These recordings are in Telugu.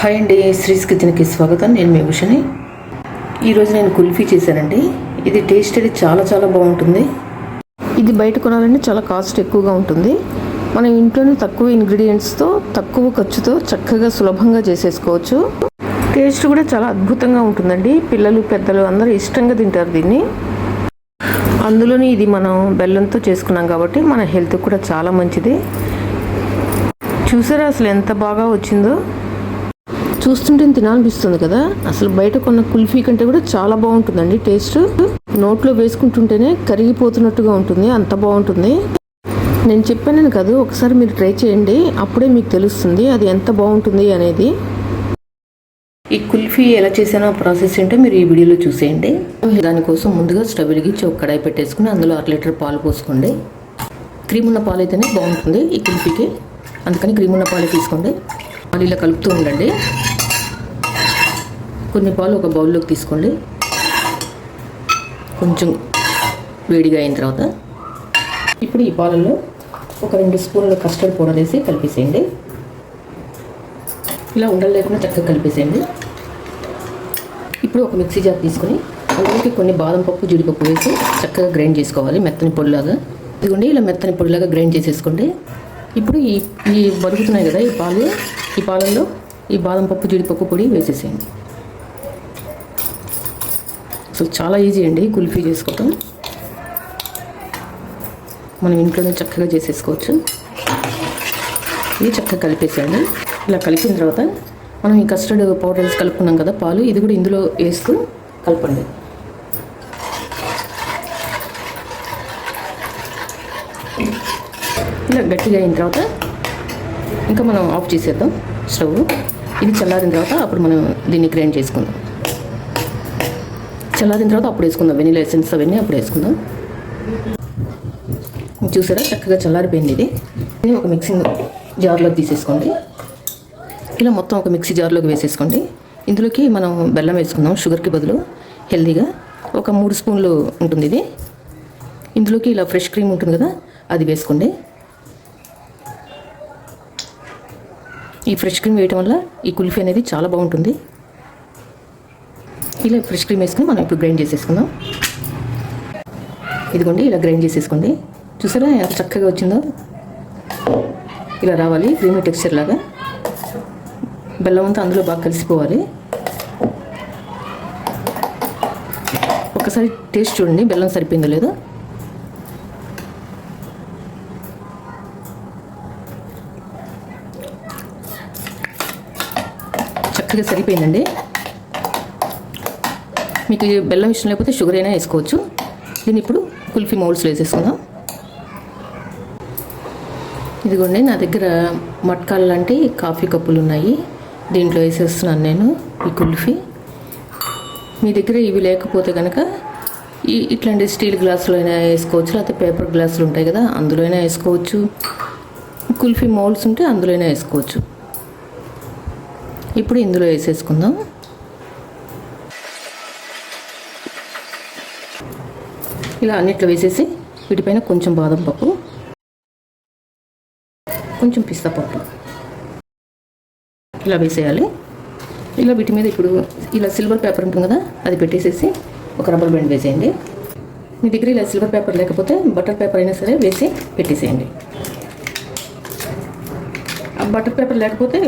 హాయ్ అండి శ్రీస్ కిచెన్కి స్వాగతం. నేను మీ భూషణి ఈరోజు నేను కుల్ఫీ చేశానండి. ఇది టేస్ట్ అది చాలా చాలా బాగుంటుంది. ఇది బయట కొనాలంటే చాలా కాస్ట్ ఎక్కువగా ఉంటుంది. మనం ఇంట్లోనే తక్కువ ఇంగ్రీడియంట్స్తో తక్కువ ఖర్చుతో చక్కగా సులభంగా చేసేసుకోవచ్చు. టేస్ట్ కూడా చాలా అద్భుతంగా ఉంటుందండి. పిల్లలు పెద్దలు అందరూ ఇష్టంగా తింటారు దీన్ని. అందులోని ఇది మనం బెల్లంతో చేసుకున్నాం కాబట్టి మన హెల్త్ కూడా చాలా మంచిది. చూసారా అసలు ఎంత బాగా వచ్చిందో? చూస్తుంటే తినాలనిపిస్తుంది కదా? అసలు బయట కొన్న కుల్ఫీ కంటే కూడా చాలా బాగుంటుందండి టేస్ట్. నోట్లో వేసుకుంటుంటేనే కరిగిపోతున్నట్టుగా ఉంటుంది అంత బాగుంటుంది. నేను చెప్పాను కాదు ఒకసారి మీరు ట్రై చేయండి అప్పుడే మీకు తెలుస్తుంది అది ఎంత బాగుంటుంది అనేది. ఈ కుల్ఫీ ఎలా చేసానో ప్రాసెస్ ఏంటో మీరు ఈ వీడియోలో చూసేయండి. దానికోసం ముందుగా స్టవ్ వెలిగించి ఒక కడాయి పెట్టేసుకుని అందులో అర లీటర్ పాలు పోసుకోండి. క్రీమ్ ఉన్న పాలు అయితేనే బాగుంటుంది ఈ కుల్ఫీకి. అందుకని క్రీమ్ ఉన్న పాలు తీసుకోండి. పాలు ఇలా కలుపుతూ ఉండండి. కొన్ని పాలు ఒక బౌల్లోకి తీసుకోండి. కొంచెం వేడిగా అయిన తర్వాత ఇప్పుడు ఈ పాలలో ఒక రెండు స్పూన్ల కస్టర్డ్ పౌడర్ వేసి కలిపేసేయండి. ఇలా ఉండలు లేకుండా చక్కగా కలిపేసేయండి. ఇప్పుడు ఒక మిక్సీ జార్ తీసుకొని అందులోకి కొన్ని బాదం పప్పు జీడిపప్పు వేసి చక్కగా గ్రైండ్ చేసుకోవాలి మెత్తని పొడిలాగా. ఇదిగోండి ఇలా మెత్తని పొడిలాగా గ్రైండ్ చేసేసుకోండి. ఇప్పుడు ఈ ఈ బరుగుతున్నాయి కదా ఈ పాలు. ఈ పాలల్లో ఈ బాదం పప్పు జీడిపప్పు పొడి వేసేసేయండి. సో చాలా ఈజీ అండి కుల్ఫీ చేసుకోవటం. మనం ఇంట్లోనే చక్కగా చేసేసుకోవచ్చు. ఇది చక్కగా కలిపేసేయండి. ఇలా కలిపిన తర్వాత మనం ఈ కస్టర్డ్ పౌడర్స్ కలుపుకున్నాం కదా పాలు ఇది కూడా ఇందులో వేస్తూ కలపండి. ఇలా గట్టిగా అయిన తర్వాత ఇంకా మనం ఆఫ్ చేసేద్దాం స్టవ్. ఇది చల్లారిన తర్వాత అప్పుడు మనం దీన్ని గ్రైండ్ చేసుకుందాం. చల్లారిన తర్వాత అప్పుడు వేసుకుందాం. వెనీలా ఎసెన్స్ అవన్నీ అప్పుడు వేసుకుందాం. చూసారా? చక్కగా చల్లారిపోయింది ఇది. ఇది ఒక మిక్సింగ్ జార్లోకి తీసేసుకోండి. ఇలా మొత్తం ఒక మిక్సీ జార్లోకి వేసేసుకోండి. ఇందులోకి మనం బెల్లం వేసుకుందాం షుగర్కి బదులు. హెల్దీగా ఒక మూడు స్పూన్లు ఉంటుంది ఇది. ఇందులోకి ఇలా ఫ్రెష్ క్రీమ్ ఉంటుంది కదా అది వేసుకోండి. ఈ ఫ్రెష్ క్రీమ్ వేయటం వల్ల ఈ కుల్ఫీ అనేది చాలా బాగుంటుంది. ఇలా ఫ్రెష్ క్రీమ్ వేసుకుని మనం ఇప్పుడు గ్రైండ్ చేసేసుకుందాం. ఇదిగోండి ఇలా గ్రైండ్ చేసేసుకోండి. చూసారా ఎంత చక్కగా వచ్చిందో? ఇలా రావాలి క్రీమీ టెక్స్చర్ లాగా. బెల్లం అంతా అందులో బాగా కలిసిపోవాలి. ఒకసారి టేస్ట్ చూడండి బెల్లం సరిపోయిందో లేదో. చక్కగా సరిపోయిందండి. మీకు బెల్లం ఇష్టం లేకపోతే షుగర్ అయినా వేసుకోవచ్చు. దీన్ని ఇప్పుడు కుల్ఫీ మౌల్స్లో వేసేసుకుందాం. ఇదిగోండి నా దగ్గర మట్కాలు లాంటి కాఫీ కప్పులు ఉన్నాయి. దీంట్లో వేసేస్తున్నాను నేను ఈ కుల్ఫీ. మీ దగ్గర ఇవి లేకపోతే కనుక ఈ ఇట్లాంటి స్టీల్ గ్లాసులో అయినా వేసుకోవచ్చు. లేకపోతే పేపర్ గ్లాసులు ఉంటాయి కదా అందులో అయినా వేసుకోవచ్చు. కుల్ఫీ మౌల్డ్స్ ఉంటే అందులో అయినా వేసుకోవచ్చు. ఇప్పుడు ఇందులో వేసేసుకుందాం. ఇలా అన్నిట్లో వేసేసి వీటిపైన కొంచెం బాదం పప్పు కొంచెం పిస్తా పప్పు ఇలా వేసేయాలి. ఇలా వీటి మీద ఇప్పుడు ఇలా సిల్వర్ పేపర్ ఉంటుంది కదా అది పెట్టేసేసి ఒక రబ్బర్ బ్యాండ్ వేసేయండి. మీ దగ్గర ఇలా సిల్వర్ పేపర్ లేకపోతే బటర్ పేపర్ అయినా సరే వేసి పెట్టేసేయండి. ఆ బటర్ పేపర్ లేకపోతే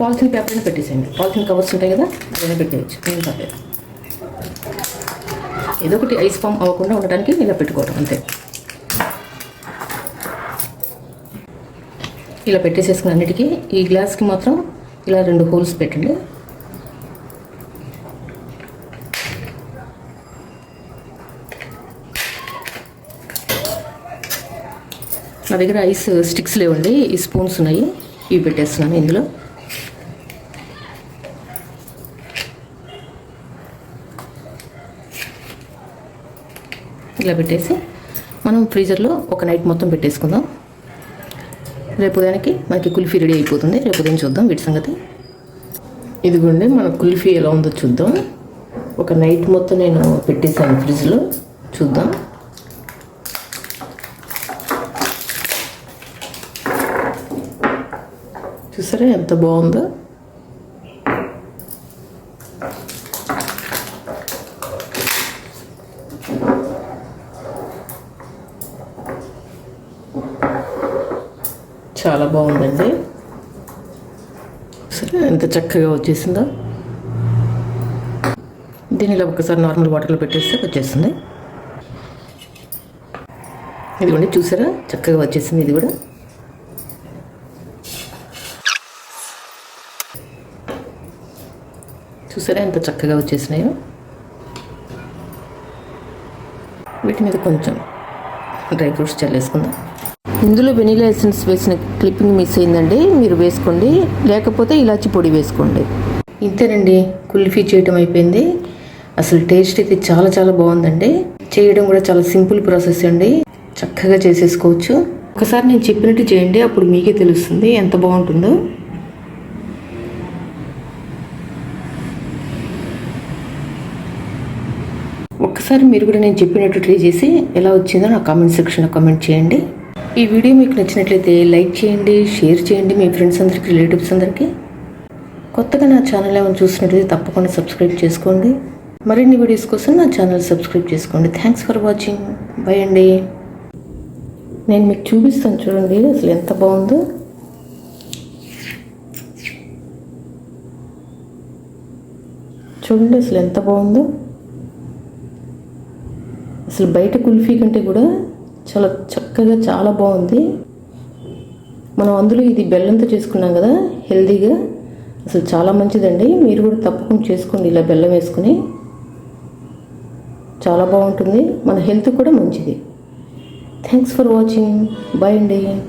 పాలిథిన్ పేపర్ అయినా పెట్టేసేయండి. పాలిథిన్ కవర్స్ ఉంటాయి కదా అదైనా పెట్టేయచ్చు. ఏం పర్లేదు ఏదో ఒకటి ఐస్ ఫామ్ అవ్వకుండా ఉండటానికి ఇలా పెట్టుకోవడం అంతే. ఇలా పెట్టేసేసుకుని అన్నిటికీ ఈ గ్లాస్కి మాత్రం ఇలా రెండు హోల్స్ పెట్టండి. నా దగ్గర ఐస్ స్టిక్స్ లేవండి ఈ స్పూన్స్ ఉన్నాయి ఇవి పెట్టేస్తున్నాను ఇందులో. ఇలా పెట్టేసి మనం ఫ్రీజర్లో ఒక నైట్ మొత్తం పెట్టేసుకుందాం. రేపు ఉదయానికి మనకి కుల్ఫీ రెడీ అయిపోతుంది. రేపు ఉదయం చూద్దాం వీటి సంగతి. ఇదిగోండి మన కుల్ఫీ ఎలా ఉందో చూద్దాం. ఒక నైట్ మొత్తం నేను పెట్టేసాను ఫ్రిడ్జ్లో. చూద్దాం. చూసారా ఎంత బాగుందో? చాలా బాగుందండి. సరే ఎంత చక్కగా వచ్చేసిందో. దీనిలో ఒకసారి నార్మల్ వాటర్లో పెట్టేస్తే వచ్చేస్తుంది. ఇదిగోండి చూసారా? చక్కగా వచ్చేసింది ఇది కూడా. చూసారా ఎంత చక్కగా వచ్చేసినాయో? వీటి మీద కొంచెం డ్రై ఫ్రూట్స్ చల్లేసుకుందాం ఇందులో వెనీలా ఎసెన్స్ వేసిన క్లిప్పింగ్ మిస్ అయిందండి. మీరు వేసుకోండి. లేకపోతే ఇలాచి పొడి వేసుకోండి. ఇంతేనండి. కుల్ఫీ చేయటం అయిపోయింది. అసలు టేస్ట్ అయితే చాలా చాలా బాగుందండి. చేయడం కూడా చాలా సింపుల్ ప్రాసెస్ అండి. చక్కగా చేసేసుకోవచ్చు. ఒకసారి నేను చెప్పినట్టు చేయండి. అప్పుడు మీకే తెలుస్తుంది ఎంత బాగుంటుందో. ఒక్కసారి మీరు కూడా నేను చెప్పినట్టు ట్రై చేసి ఎలా వచ్చిందో నా కామెంట్ సెక్షన్లో కామెంట్ చేయండి. ఈ వీడియో మీకు నచ్చినట్లయితే లైక్ చేయండి షేర్ చేయండి మీ ఫ్రెండ్స్ అందరికీ రిలేటివ్స్ అందరికీ. కొత్తగా నా ఛానల్ ఏమైనా చూసినట్లయితే తప్పకుండా సబ్స్క్రైబ్ చేసుకోండి. మరిన్ని వీడియోస్ కోసం నా ఛానల్ సబ్స్క్రైబ్ చేసుకోండి. థ్యాంక్స్ ఫర్ వాచింగ్ బై అండి. నేను మీకు చూపిస్తాను చూడండి అసలు ఎంత బాగుందో. చూడండి అసలు ఎంత బాగుందో. అసలు బయట కుల్ఫీ కంటే కూడా చాలా చక్కగా చాలా బాగుంది. మనం అందులో ఇది బెల్లంతో చేసుకున్నాం కదా హెల్దీగా. అసలు చాలా మంచిదండి. మీరు కూడా తప్పకుండా చేసుకోండి ఇలా బెల్లం వేసుకుని. చాలా బాగుంటుంది. మన హెల్త్ కూడా మంచిది. థ్యాంక్స్ ఫర్ వాచింగ్ బాయ్ అండి.